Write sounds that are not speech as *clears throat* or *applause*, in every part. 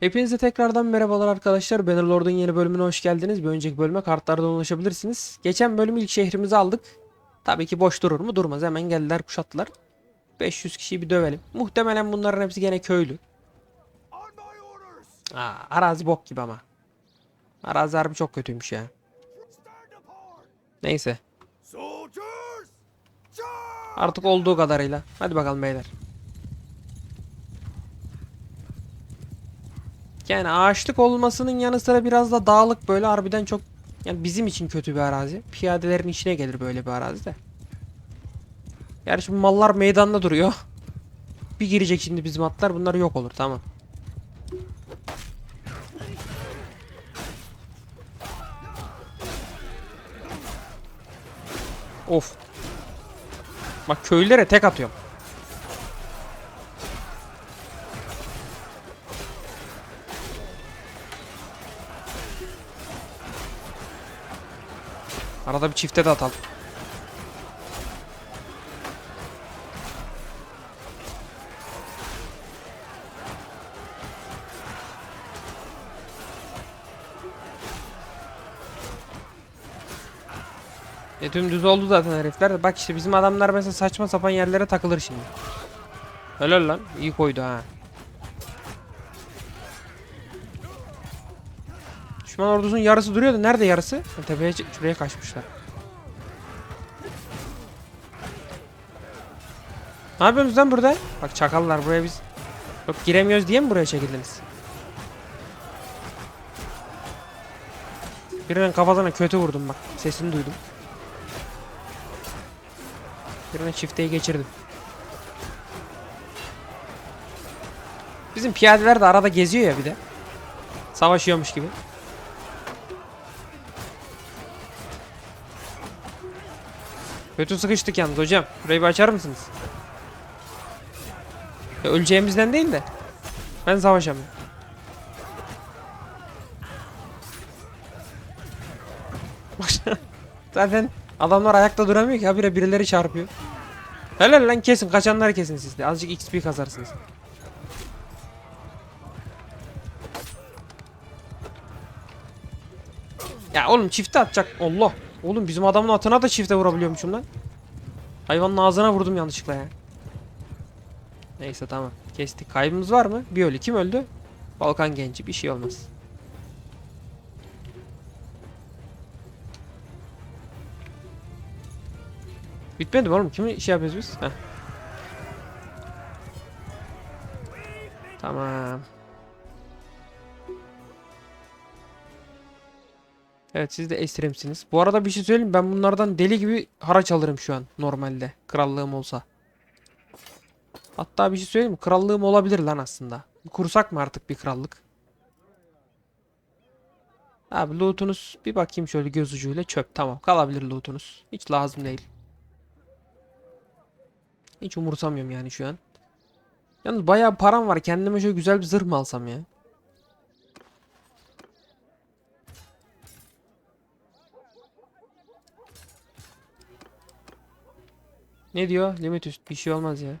Hepinize tekrardan merhabalar arkadaşlar. Bannerlord'un yeni bölümüne hoş geldiniz. Bir önceki bölüme kartlardan ulaşabilirsiniz. Geçen bölüm ilk şehrimizi aldık. Tabii ki boş durur mu? Durmaz. Hemen geldiler kuşattılar. 500 kişiyi bir dövelim. Muhtemelen bunların hepsi gene köylü. Aa, arazi bok gibi ama. Arazi harbi çok kötüymüş ya. Neyse. Artık olduğu kadarıyla. Hadi bakalım beyler. Yani ağaçlık olmasının yanı sıra biraz da dağlık böyle harbiden çok yani bizim için kötü bir arazi. Piyadelerin içine gelir böyle bir arazi de. Gerçi bu mallar meydanda duruyor. Bir girecek şimdi bizim atlar bunlar yok olur tamam. Of. Bak köylülere tek atıyorum. Arada bir çifte de atalım. E dümdüz oldu zaten herifler. Bak işte bizim adamlar mesela saçma sapan yerlere takılır şimdi. Helal lan. iyi koydu ha. Düşman ordusunun yarısı duruyordu. Nerede yarısı? Ha, Tepeye çı- şuraya kaçmışlar. Ne yapıyorsunuz lan burada? Bak çakallar buraya biz Yok giremiyoruz diye mi buraya çekildiniz? Birinin kafasına kötü vurdum bak. Sesini duydum. Birine çifteyi geçirdim. Bizim piyadeler de arada geziyor ya bir de. Savaşıyormuş gibi. Kötü sıkıştık yalnız hocam. Burayı bir açar mısınız? Ya öleceğimizden değil de. Ben savaşamıyorum. *laughs* Zaten adamlar ayakta duramıyor ki habire birileri çarpıyor. Helal lan kesin kaçanları kesin siz de. Azıcık XP kazarsınız. Ya oğlum çifte atacak. Allah. Oğlum bizim adamın atına da çifte vurabiliyormuşum lan. Hayvanın ağzına vurdum yanlışlıkla ya. Neyse tamam. Kestik. Kaybımız var mı? Bir ölü. Kim öldü? Balkan genci. Bir şey olmaz. Bitmedi mi oğlum? Kimi şey yapıyoruz biz? Heh. Tamam. Evet siz de esiremsiniz. Bu arada bir şey söyleyeyim ben bunlardan deli gibi haraç alırım şu an normalde. Krallığım olsa. Hatta bir şey söyleyeyim? Krallığım olabilir lan aslında. Kursak mı artık bir krallık? Abi lootunuz bir bakayım şöyle göz ucuyla çöp tamam kalabilir lootunuz. Hiç lazım değil. Hiç umursamıyorum yani şu an. Yalnız bayağı param var. Kendime şöyle güzel bir zırh mı alsam ya? Ne diyor? Limit üst. Bir şey olmaz ya.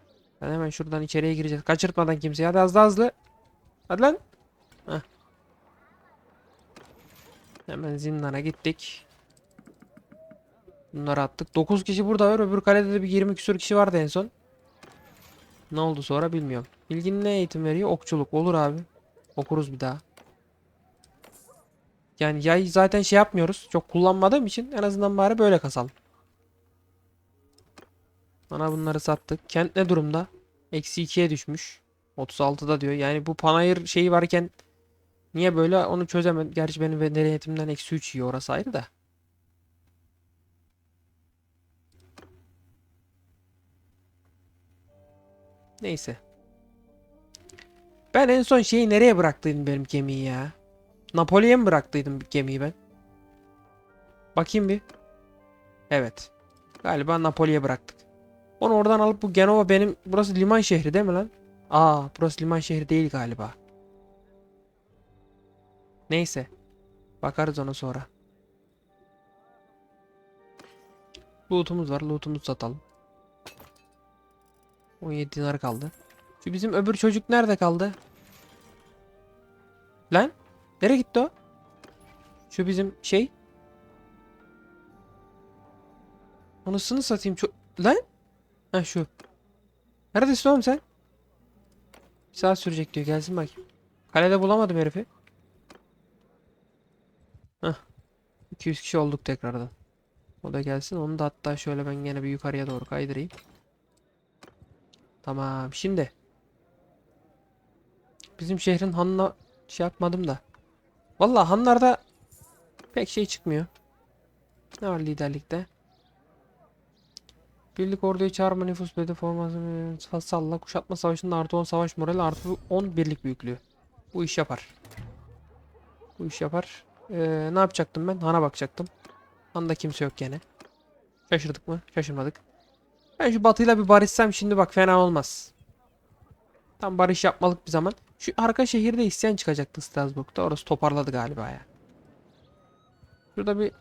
Ben hemen şuradan içeriye gireceğiz. Kaçırtmadan kimseyi. Hadi hızlı hızlı. Hadi lan. Heh. Hemen zindana gittik. Bunları attık. 9 kişi burada var. Öbür kalede de bir 20 küsur kişi vardı en son. Ne oldu sonra bilmiyorum. Bilgin ne eğitim veriyor? Okçuluk. Olur abi. Okuruz bir daha. Yani yay zaten şey yapmıyoruz. Çok kullanmadığım için en azından bari böyle kasalım. Bana bunları sattık. Kent ne durumda? Eksi 2'ye düşmüş. 36'da diyor. Yani bu panayır şeyi varken niye böyle onu çözemedim. Gerçi benim medeniyetimden eksi 3 yiyor orası ayrı da. Neyse. Ben en son şeyi nereye bıraktıydım benim gemiyi ya? Napoli'ye mi bıraktıydım gemiyi ben? Bakayım bir. Evet. Galiba Napoli'ye bıraktık. Onu oradan alıp bu Genova benim... Burası liman şehri değil mi lan? Aa burası liman şehri değil galiba. Neyse. Bakarız ona sonra. Loot'umuz var. Loot'umuzu satalım. 17 dinar kaldı. Şu bizim öbür çocuk nerede kaldı? Lan nereye gitti o? Şu bizim şey. Anasını satayım çok... Lan? Ha şu. Neredesin oğlum sen? Bir saat sürecek diyor. Gelsin bakayım. Kalede bulamadım herifi. Hah. 200 kişi olduk tekrardan. O da gelsin. Onu da hatta şöyle ben gene bir yukarıya doğru kaydırayım. Tamam. Şimdi. Bizim şehrin hanına şey yapmadım da. Vallahi hanlarda pek şey çıkmıyor. Ne var liderlikte? Birlik orduyu çağırma nüfus bedi forması salla kuşatma savaşında artı 10 savaş morali artı 10 birlik büyüklüğü. Bu iş yapar. Bu iş yapar. Ee, ne yapacaktım ben? Han'a bakacaktım. Han'da kimse yok gene. Şaşırdık mı? Şaşırmadık. Ben şu batıyla bir barışsam şimdi bak fena olmaz. Tam barış yapmalık bir zaman. Şu arka şehirde isyan çıkacaktı Strasbourg'da. Orası toparladı galiba ya. Şurada bir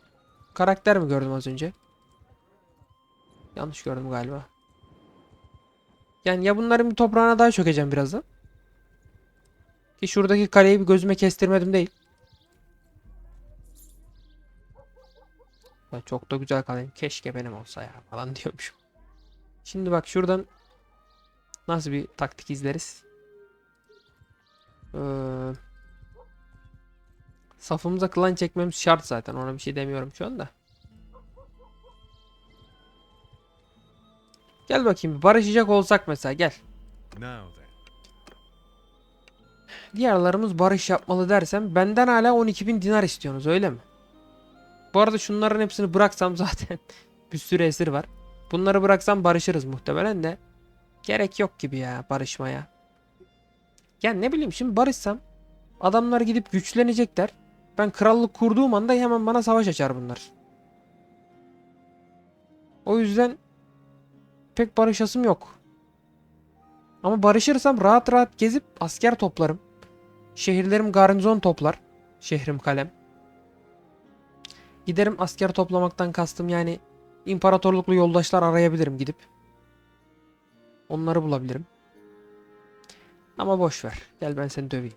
karakter mi gördüm az önce? Yanlış gördüm galiba. Yani ya bunların bir toprağına daha çökeceğim birazdan. Ki şuradaki kaleyi bir gözüme kestirmedim değil. Ya çok da güzel kaleyim. Keşke benim olsa ya falan *laughs* diyormuşum. Şimdi bak şuradan nasıl bir taktik izleriz? Ee, safımıza klan çekmemiz şart zaten. Ona bir şey demiyorum şu anda. Gel bakayım. Barışacak olsak mesela gel. Diğerlerimiz barış yapmalı dersem benden hala 12.000 dinar istiyorsunuz öyle mi? Bu arada şunların hepsini bıraksam *laughs* zaten bir sürü esir var. Bunları bıraksam barışırız muhtemelen de. Gerek yok gibi ya barışmaya. Ya ne bileyim şimdi barışsam adamlar gidip güçlenecekler. Ben krallık kurduğum anda hemen bana savaş açar bunlar. O yüzden pek barışasım yok. Ama barışırsam rahat rahat gezip asker toplarım. Şehirlerim garnizon toplar. Şehrim kalem. Giderim asker toplamaktan kastım yani imparatorluklu yoldaşlar arayabilirim gidip. Onları bulabilirim. Ama boş ver. Gel ben seni döveyim.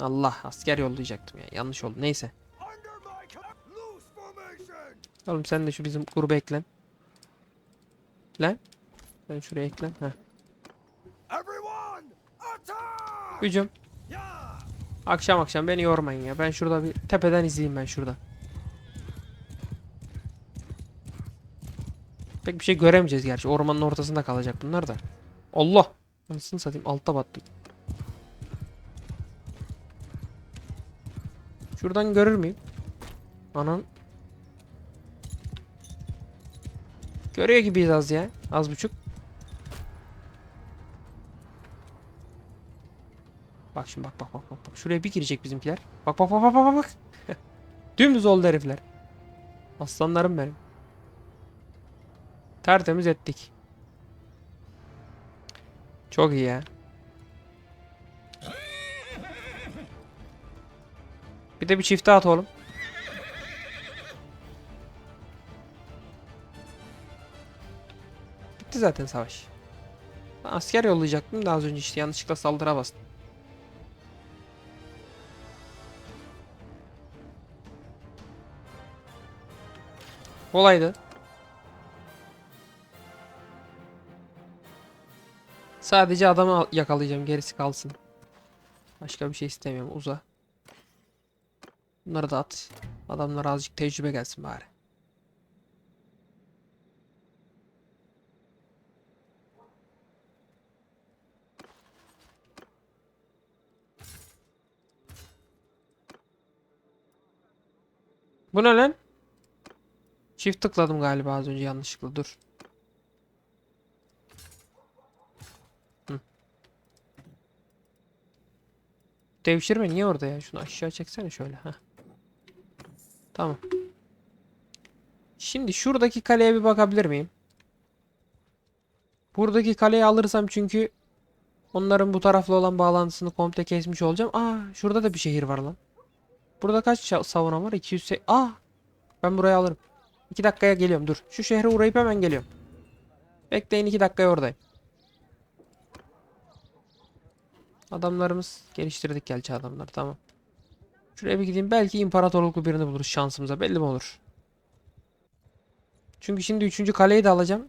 Allah asker yollayacaktım ya. Yanlış oldu. Neyse. Oğlum sen de şu bizim gruba eklen. Lan. Sen şuraya eklen. Heh. Hücum. Akşam akşam beni yormayın ya. Ben şurada bir tepeden izleyeyim ben şurada. Pek bir şey göremeyeceğiz gerçi. Ormanın ortasında kalacak bunlar da. Allah! Anasını satayım altta battım. Şuradan görür müyüm? Anan. Görüyor gibiyiz az ya. Az buçuk. Bak şimdi bak bak bak bak. Şuraya bir girecek bizimkiler. Bak bak bak bak bak bak. *laughs* Dümdüz oldu herifler. Aslanlarım benim. Tertemiz ettik. Çok iyi ya. Bir de bir çifte at oğlum. Bitti zaten savaş. Ben asker yollayacaktım da az önce işte yanlışlıkla saldırı bastım. Kolaydı. Sadece adamı al- yakalayacağım. Gerisi kalsın. Başka bir şey istemiyorum. Uza. Bunları da at. Adamlara azıcık tecrübe gelsin bari. Bu ne lan? Çift tıkladım galiba az önce yanlışlıkla. Dur. Hı. Devşirme niye orada ya? Şunu aşağı çeksene şöyle. Heh. Tamam. Şimdi şuradaki kaleye bir bakabilir miyim? Buradaki kaleyi alırsam çünkü onların bu tarafla olan bağlantısını komple kesmiş olacağım. Aa şurada da bir şehir var lan. Burada kaç savunan var? 200 se- Aa ben burayı alırım. 2 dakikaya geliyorum dur. Şu şehre uğrayıp hemen geliyorum. Bekleyin 2 dakikaya oradayım. Adamlarımız geliştirdik gerçi adamlar tamam. Şuraya bir gideyim belki imparatorluklu birini buluruz şansımıza belli mi olur? Çünkü şimdi üçüncü kaleyi de alacağım.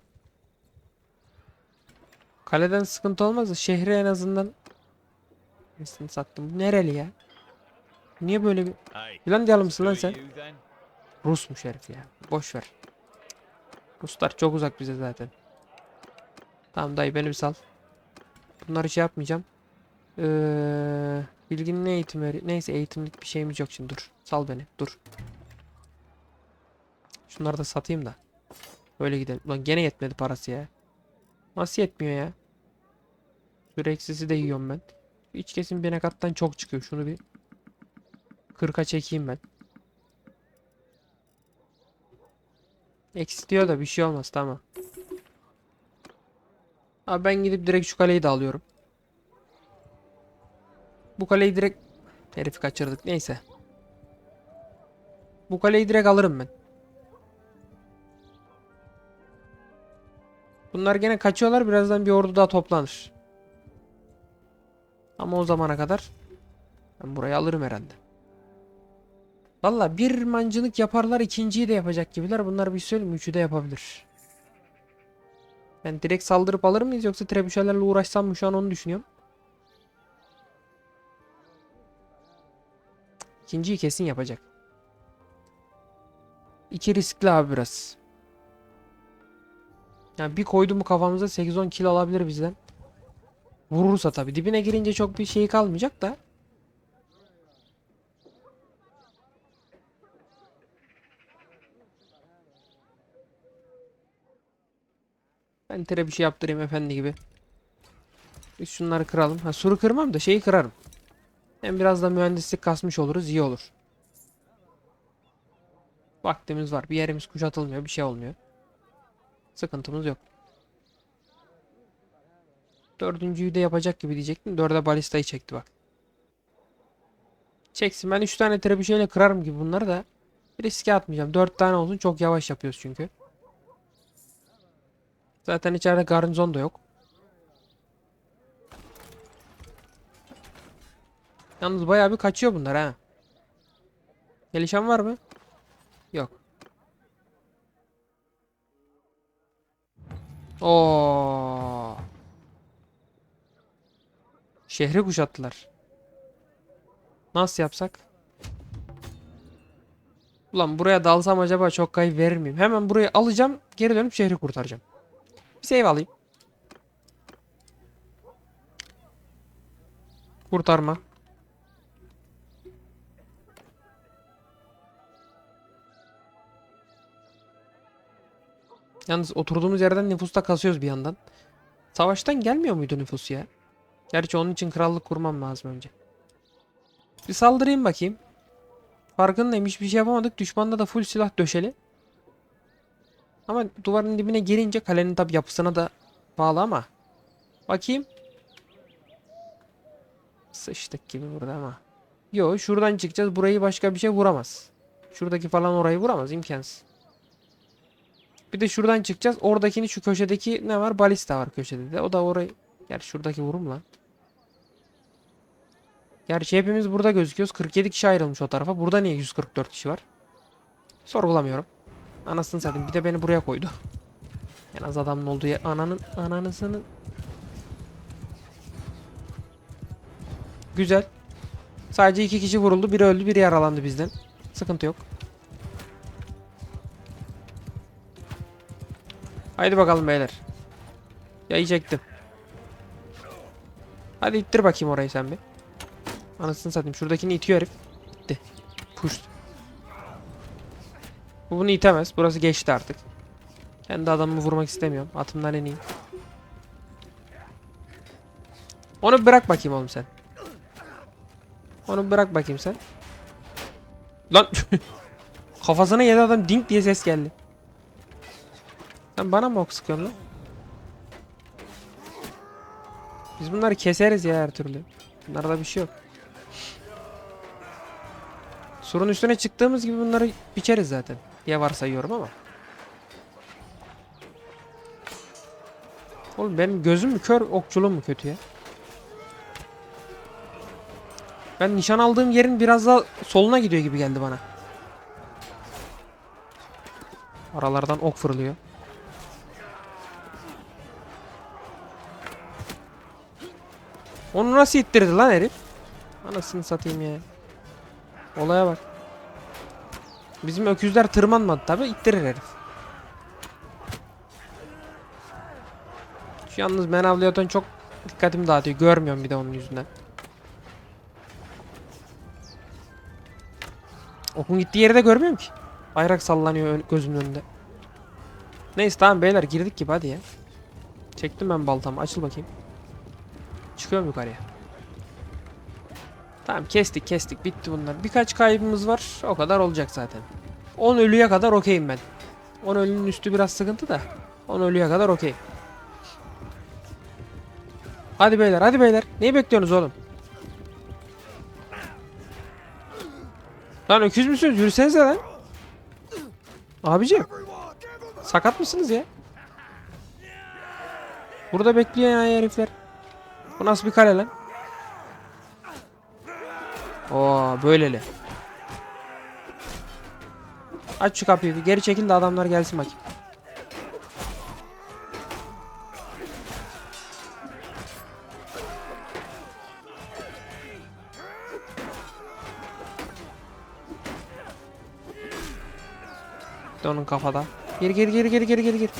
Kaleden sıkıntı olmaz da şehri en azından Nesini sattım. Bu nereli ya? Niye böyle bir... Finlandiyalı mısın lan sen? Rusmuş herif ya. Boş ver. Ruslar çok uzak bize zaten. Tamam dayı beni bir sal. Bunları şey yapmayacağım. Ee, bilginin ne eğitim? Neyse eğitimlik bir şeyimiz yok şimdi dur. Sal beni dur. Şunları da satayım da. Böyle gidelim. Ulan gene yetmedi parası ya. Nasıl yetmiyor ya? Süreksisi de yiyorum ben. İç kesim bir kattan çok çıkıyor. Şunu bir 40'a çekeyim ben. Eksiliyor da bir şey olmaz tamam. Abi ben gidip direkt şu kaleyi de alıyorum. Bu kaleyi direkt herifi kaçırdık neyse. Bu kaleyi direkt alırım ben. Bunlar gene kaçıyorlar birazdan bir ordu daha toplanır. Ama o zamana kadar ben burayı alırım herhalde. Valla bir mancınık yaparlar ikinciyi de yapacak gibiler. Bunlar bir şey söyleyeyim? Üçü de yapabilir. Ben direkt saldırıp alır mıyız yoksa trebüşerlerle uğraşsam mı şu an onu düşünüyorum. İkinciyi kesin yapacak. İki riskli abi biraz. Yani bir koydu mu kafamıza 8-10 kill alabilir bizden. Vurursa tabi. Dibine girince çok bir şey kalmayacak da. Ben tere bir şey yaptırayım efendi gibi. Biz şunları kıralım. Ha suru kırmam da şeyi kırarım. Hem biraz da mühendislik kasmış oluruz iyi olur. Vaktimiz var. Bir yerimiz kuşatılmıyor. Bir şey olmuyor. Sıkıntımız yok. Dördüncüyü de yapacak gibi diyecektim. Dörde balistayı çekti bak. Çeksin. Ben üç tane trebüşeyle kırarım gibi bunları da. Riske atmayacağım. Dört tane olsun. Çok yavaş yapıyoruz çünkü. Zaten içeride garnizon da yok. Yalnız bayağı bir kaçıyor bunlar ha. Gelişen var mı? Yok. Oo. Şehri kuşattılar. Nasıl yapsak? Ulan buraya dalsam acaba çok kayıp verir miyim? Hemen burayı alacağım. Geri dönüp şehri kurtaracağım. Bir save alayım. Kurtarma. Yalnız oturduğumuz yerden nüfusta kasıyoruz bir yandan. Savaştan gelmiyor muydu nüfus ya? Gerçi onun için krallık kurmam lazım önce. Bir saldırayım bakayım. Farkındayım hiçbir şey yapamadık. Düşmanda da full silah döşeli. Ama duvarın dibine girince kalenin tabi yapısına da bağlı ama. Bakayım. Sıçtık gibi burada ama. Yo şuradan çıkacağız. Burayı başka bir şey vuramaz. Şuradaki falan orayı vuramaz. imkansız. Bir de şuradan çıkacağız. Oradakini şu köşedeki ne var? Balista var köşede de. O da orayı. Gerçi şuradaki vurum lan. Gerçi hepimiz burada gözüküyoruz. 47 kişi ayrılmış o tarafa. Burada niye 144 kişi var? Sorgulamıyorum. Anasını satayım. Bir de beni buraya koydu. En az adamın olduğu yer. Ananın ananısının. Güzel. Sadece iki kişi vuruldu. Biri öldü, biri yaralandı bizden. Sıkıntı yok. Haydi bakalım beyler. Yayı çektim. Hadi ittir bakayım orayı sen bir. Anasını satayım. Şuradakini itiyor herif. Gitti. Push. Bu bunu itemez. Burası geçti artık. Kendi adamımı vurmak istemiyorum. Atımdan ineyim. Onu bırak bakayım oğlum sen. Onu bırak bakayım sen. Lan *laughs* kafasına yedi adam dink diye ses geldi. Sen bana mı ok sıkıyorsun lan? Biz bunları keseriz ya her türlü. Bunlarda bir şey yok. Surun üstüne çıktığımız gibi bunları biçeriz zaten. Diye varsayıyorum ama. Oğlum benim gözüm mü kör okçuluğum mu kötü ya? Ben nişan aldığım yerin biraz daha soluna gidiyor gibi geldi bana. Aralardan ok fırlıyor. Onu nasıl ittirdi lan herif? Anasını satayım ya. Olaya bak. Bizim öküzler tırmanmadı tabi ittirir herif. Şu yalnız Menavliaton çok dikkatimi dağıtıyor. Görmüyorum bir de onun yüzünden. Okun gittiği yeri de görmüyorum ki. Bayrak sallanıyor gözümün önünde. Neyse tamam beyler girdik gibi hadi ya. Çektim ben baltamı açıl bakayım. Çıkıyorum yukarıya. Tamam kestik kestik bitti bunlar. Birkaç kaybımız var o kadar olacak zaten. 10 ölüye kadar okeyim ben. 10 ölünün üstü biraz sıkıntı da. 10 ölüye kadar okey. Hadi beyler hadi beyler. Neyi bekliyorsunuz oğlum? Lan öküz müsünüz? Yürüsenize lan. Abicim sakat mısınız ya? Burada bekliyor ya herifler. Bu nasıl bir kale lan? Oo böyleli. Aç şu kapıyı bir geri çekil de adamlar gelsin bakayım. Onun kafada. Geri geri geri geri geri geri geri.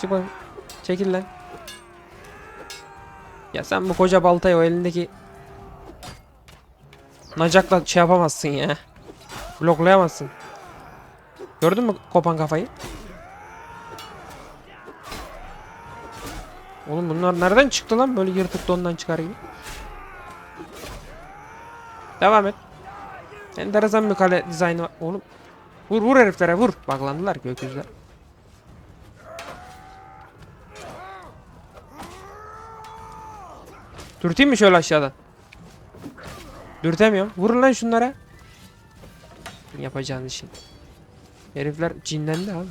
Çık bakayım. Çekil lan. Ya sen bu koca baltayı o elindeki Nacakla şey yapamazsın ya. Bloklayamazsın. Gördün mü kopan kafayı? Oğlum bunlar nereden çıktı lan böyle yırtık dondan çıkar gibi. Devam et. Enteresan bir kale dizaynı var. Oğlum. Vur vur heriflere vur. Baklandılar gökyüzler. Dürteyim mi şöyle aşağıdan? Dürtemiyorum. Vurun lan şunlara. Yapacağın işin. Herifler cinlendi abi.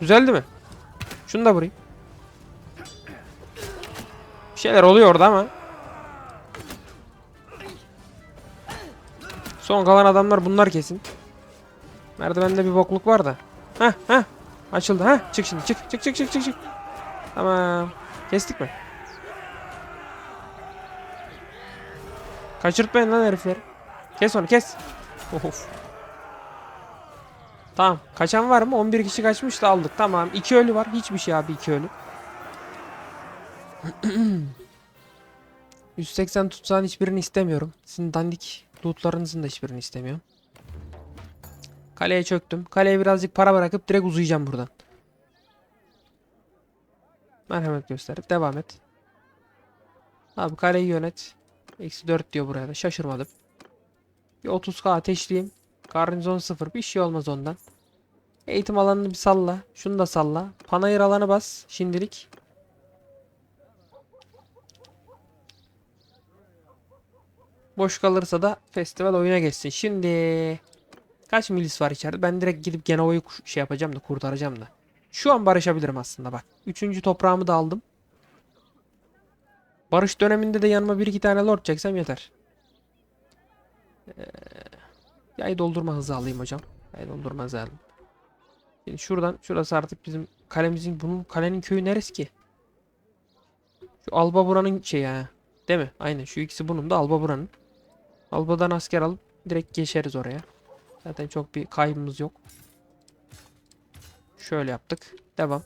Güzeldi mi? Şunu da vurayım. Bir şeyler oluyor orada ama. Son kalan adamlar bunlar kesin. Merdivende bir bokluk var da. Heh heh. Açıldı ha. Çık şimdi çık çık çık çık çık. Tamam. Kestik mi? Kaçırtmayın lan herifleri. Kes onu kes. Of. Tamam. Kaçan var mı? 11 kişi kaçmış da aldık. Tamam. 2 ölü var. Hiçbir şey abi 2 ölü. *clears throat* 180 tutsağın hiçbirini istemiyorum. Sizin dandik lootlarınızın da hiçbirini istemiyorum. Kaleye çöktüm. Kaleye birazcık para bırakıp direkt uzayacağım buradan. Merhamet gösterip devam et. Abi kaleyi yönet. Eksi 4 diyor buraya da. Şaşırmadım. Bir 30k ateşleyeyim. Garnizon 0. Bir şey olmaz ondan. Eğitim alanını bir salla. Şunu da salla. Panayır alanı bas. Şimdilik. Boş kalırsa da festival oyuna geçsin. Şimdi kaç milis var içeride? Ben direkt gidip Genova'yı şey yapacağım da kurtaracağım da. Şu an barışabilirim aslında bak. Üçüncü toprağımı da aldım. Barış döneminde de yanıma bir iki tane lord çeksem yeter. Ee, yay doldurma hızı alayım hocam. Yay doldurma hızı alayım. Şimdi şuradan, şurası artık bizim kalemizin, bunun kalenin köyü neresi ki? Şu Alba buranın şeyi ha. Değil mi? Aynen şu ikisi bunun da Alba buranın. Alba'dan asker alıp direkt geçeriz oraya. Zaten çok bir kaybımız yok. Şöyle yaptık. Devam.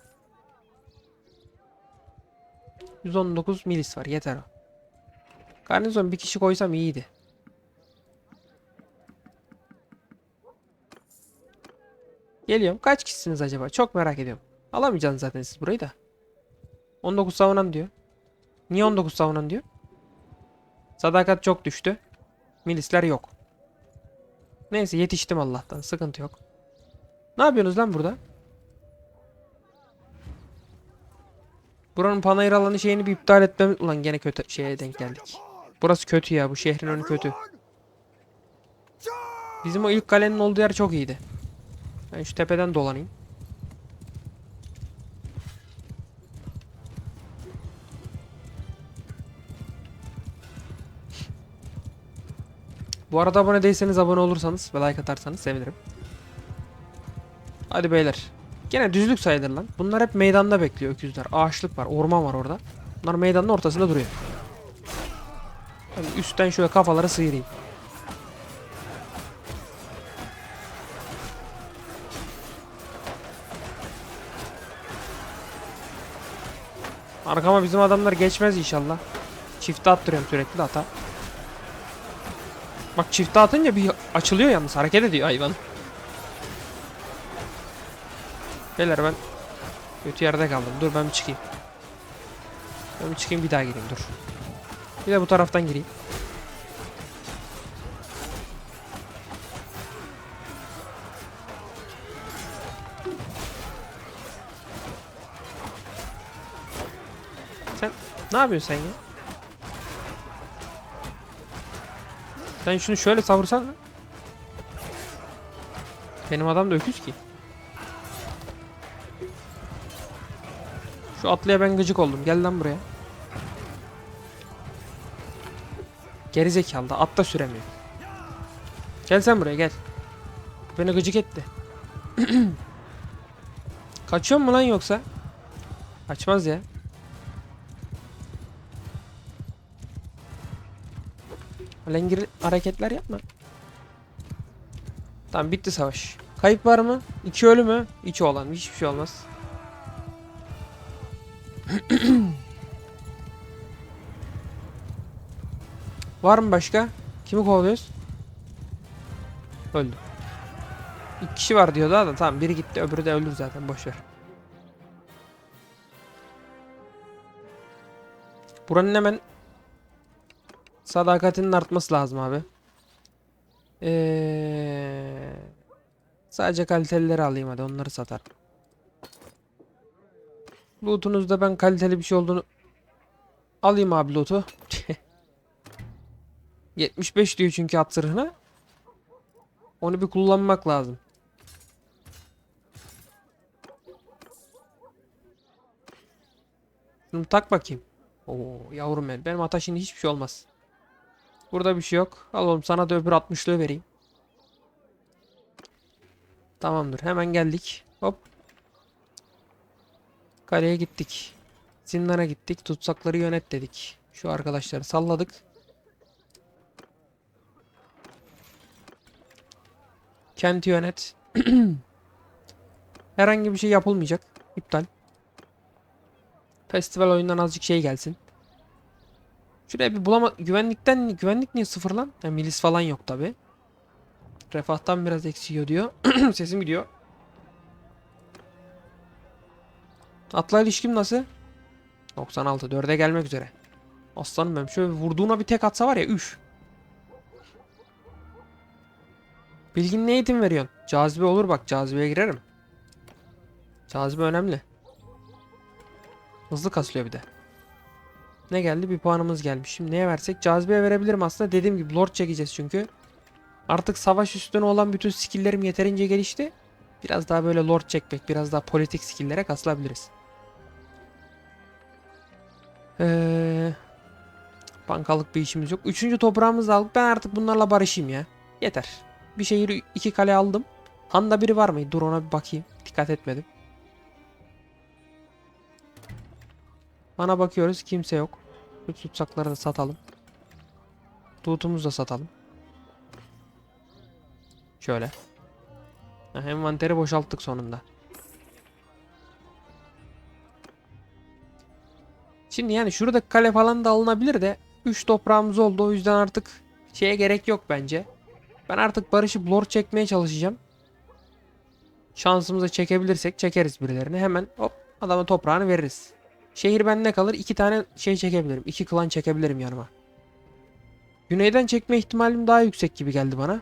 119 milis var. Yeter o. Garnizon bir kişi koysam iyiydi. Geliyorum. Kaç kişisiniz acaba? Çok merak ediyorum. Alamayacaksınız zaten siz burayı da. 19 savunan diyor. Niye 19 savunan diyor? Sadakat çok düştü. Milisler yok. Neyse yetiştim Allah'tan. Sıkıntı yok. Ne yapıyorsunuz lan burada? Buranın panayır alanı şeyini bir iptal etmem. Ulan gene kötü şeye denk geldik. Burası kötü ya. Bu şehrin önü kötü. Bizim o ilk kalenin olduğu yer çok iyiydi. Ben şu tepeden dolanayım. Bu arada abone değilseniz abone olursanız ve like atarsanız sevinirim. Hadi beyler. Gene düzlük sayılır lan. Bunlar hep meydanda bekliyor öküzler. Ağaçlık var, orman var orada. Bunlar meydanın ortasında duruyor. Ben üstten şöyle kafaları sıyırayım. Arkama bizim adamlar geçmez inşallah. Çifte attırıyorum sürekli de hata. Bak çifte atınca bir açılıyor yalnız hareket ediyor hayvan. Beyler ben kötü yerde kaldım. Dur ben bir çıkayım. Ben bir çıkayım bir daha gireyim dur. Bir de bu taraftan gireyim. Sen ne yapıyorsun sen ya? Sen şunu şöyle savursan? Benim adam da öküz ki. Şu atlıya ben gıcık oldum. Gel lan buraya. Geri zekalı da at da süremiyor. Gel sen buraya gel. Beni gıcık etti. *clears throat* Kaçıyor mu lan yoksa? Kaçmaz ya. Alengir hareketler yapma. Tamam bitti savaş. Kayıp var mı? İki ölü mü? İki olan. Hiçbir şey olmaz. Var mı başka? Kimi kovalıyoruz? Öldü. İki kişi var diyor daha da tamam biri gitti öbürü de öldü zaten boş ver. Buranın hemen sadakatinin artması lazım abi. Ee, sadece kalitelileri alayım hadi onları satar. Loot'unuzda ben kaliteli bir şey olduğunu alayım abi loot'u. *laughs* 75 diyor çünkü at. Onu bir kullanmak lazım. Şunu tak bakayım. Oo yavrum benim. Benim ata hiçbir şey olmaz. Burada bir şey yok. Al oğlum sana da öbür 60'lığı vereyim. Tamamdır. Hemen geldik. Hop. Kaleye gittik. Zindana gittik. Tutsakları yönet dedik. Şu arkadaşları salladık. Kenti yönet. *clears throat* Herhangi bir şey yapılmayacak. İptal. Festival oyundan azıcık şey gelsin. Şuraya bir bulama... Güvenlikten... Güvenlik niye sıfır lan? Ha, milis falan yok tabi. Refahtan biraz eksiyor diyor. *clears throat* Sesim gidiyor. Atla ilişkim nasıl? 96. 4'e gelmek üzere. Aslanım benim. Şöyle vurduğuna bir tek atsa var ya. Üf. Bilgin ne eğitim veriyorsun? Cazibe olur bak. Cazibeye girerim. Cazibe önemli. Hızlı kasılıyor bir de. Ne geldi? Bir puanımız gelmiş. Şimdi neye versek? Cazibeye verebilirim aslında. Dediğim gibi lord çekeceğiz çünkü. Artık savaş üstüne olan bütün skill'lerim yeterince gelişti. Biraz daha böyle lord çekmek, biraz daha politik skill'lere kasılabiliriz. Ee, bankalık bir işimiz yok. Üçüncü toprağımızı aldık. Ben artık bunlarla barışayım ya. Yeter. Bir şehir iki kale aldım. Handa biri var mı? Dur ona bir bakayım. Dikkat etmedim. Bana bakıyoruz. Kimse yok. Şu tutsakları da satalım. Tuğutumuzu da satalım. Şöyle. Heh, envanteri boşalttık sonunda. Şimdi yani şurada kale falan da alınabilir de 3 toprağımız oldu o yüzden artık şeye gerek yok bence. Ben artık barışıp lord çekmeye çalışacağım. Şansımıza çekebilirsek çekeriz birilerini. Hemen hop adama toprağını veririz. Şehir bende kalır. iki tane şey çekebilirim. iki klan çekebilirim yanıma. Güneyden çekme ihtimalim daha yüksek gibi geldi bana.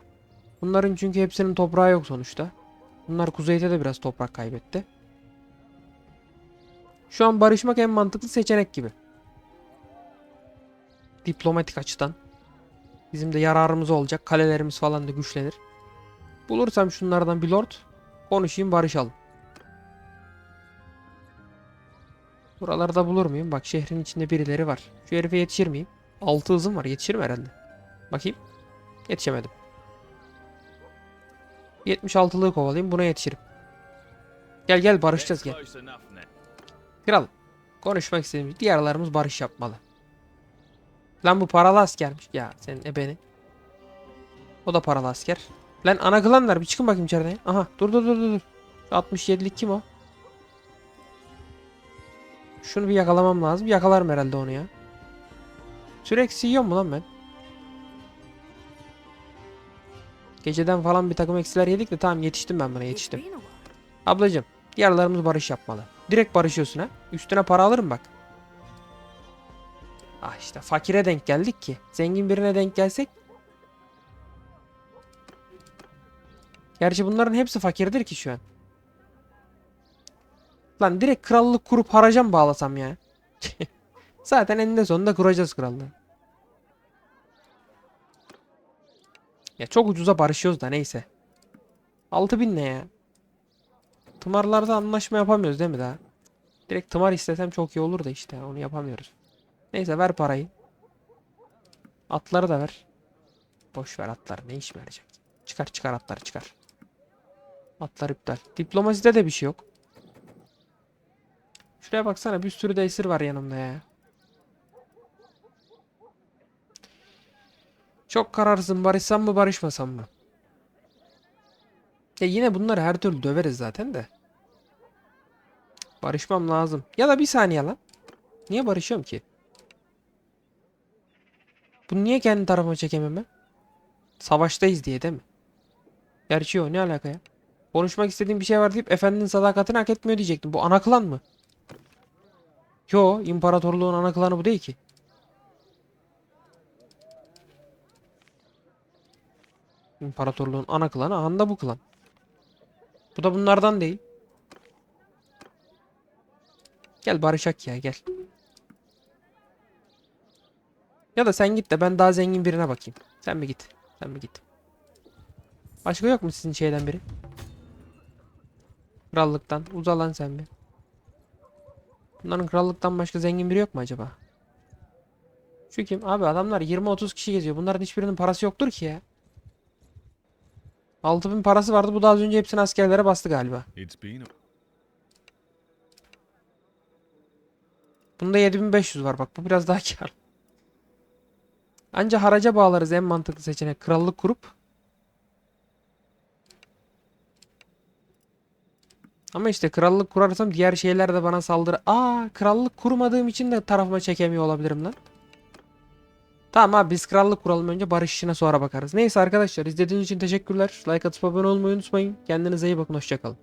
Bunların çünkü hepsinin toprağı yok sonuçta. Bunlar kuzeyde de biraz toprak kaybetti. Şu an barışmak en mantıklı seçenek gibi. Diplomatik açıdan. Bizim de yararımız olacak. Kalelerimiz falan da güçlenir. Bulursam şunlardan bir lord konuşayım barışalım. Buralarda bulur muyum? Bak şehrin içinde birileri var. Şu herife yetişir miyim? 6 hızım var. Yetişirim herhalde. Bakayım. Yetişemedim. 76'lığı kovalayayım buna yetişirim. Gel gel barışacağız gel. Kral. Konuşmak istediğimiz diğerlerimiz barış yapmalı. Lan bu paralı askermiş. Ya senin ebeni. O da paralı asker. Lan ana klanlar bir çıkın bakayım içeriden. Aha dur dur dur dur. dur. Şu 67'lik kim o? Şunu bir yakalamam lazım. Yakalarım herhalde onu ya. Sürekli yiyor mu lan ben? Geceden falan bir takım eksiler yedik de tamam yetiştim ben buna yetiştim. Ablacım diğerlerimiz barış yapmalı. Direkt barışıyorsun ha. Üstüne para alırım bak. Ah işte fakire denk geldik ki. Zengin birine denk gelsek. Gerçi bunların hepsi fakirdir ki şu an. Lan direkt krallık kurup haraca mı bağlasam ya? *laughs* Zaten eninde sonunda kuracağız krallığı. Ya çok ucuza barışıyoruz da neyse. 6000 ne ya? Tımarlarda anlaşma yapamıyoruz değil mi daha? Direkt tımar istesem çok iyi olur da işte onu yapamıyoruz. Neyse ver parayı. Atları da ver. Boş ver atları ne iş verecek? Çıkar çıkar atları çıkar. Atlar iptal. Diplomaside de bir şey yok. Şuraya baksana bir sürü de esir var yanımda ya. Çok kararsın barışsam mı barışmasam mı? Ya yine bunları her türlü döveriz zaten de. Barışmam lazım. Ya da bir saniye lan. Niye barışıyorum ki? Bunu niye kendi tarafıma çekemem ben? Savaştayız diye değil mi? Gerçi o ne alaka ya? Konuşmak istediğim bir şey var deyip efendinin sadakatini hak etmiyor diyecektim. Bu ana klan mı? Yo, imparatorluğun ana klanı bu değil ki. İmparatorluğun ana klanı anda bu klan. Bu da bunlardan değil. Gel barışak ya gel. Ya da sen git de ben daha zengin birine bakayım. Sen mi git? Sen mi git? Başka yok mu sizin şeyden biri? Krallıktan. Uzalan sen bir. Bunların krallıktan başka zengin biri yok mu acaba? Şu kim? Abi adamlar 20-30 kişi geziyor. Bunların hiçbirinin parası yoktur ki ya. 6000 parası vardı. Bu da az önce hepsini askerlere bastı galiba. Bunda 7500 var bak. Bu biraz daha kar. Anca haraca bağlarız en mantıklı seçenek. Krallık kurup. Ama işte krallık kurarsam diğer şeyler de bana saldırı. Aa, krallık kurmadığım için de tarafıma çekemiyor olabilirim lan. Tamam abi biz krallık kuralım önce barış işine sonra bakarız. Neyse arkadaşlar izlediğiniz için teşekkürler. Like atıp abone olmayı unutmayın. Kendinize iyi bakın hoşçakalın.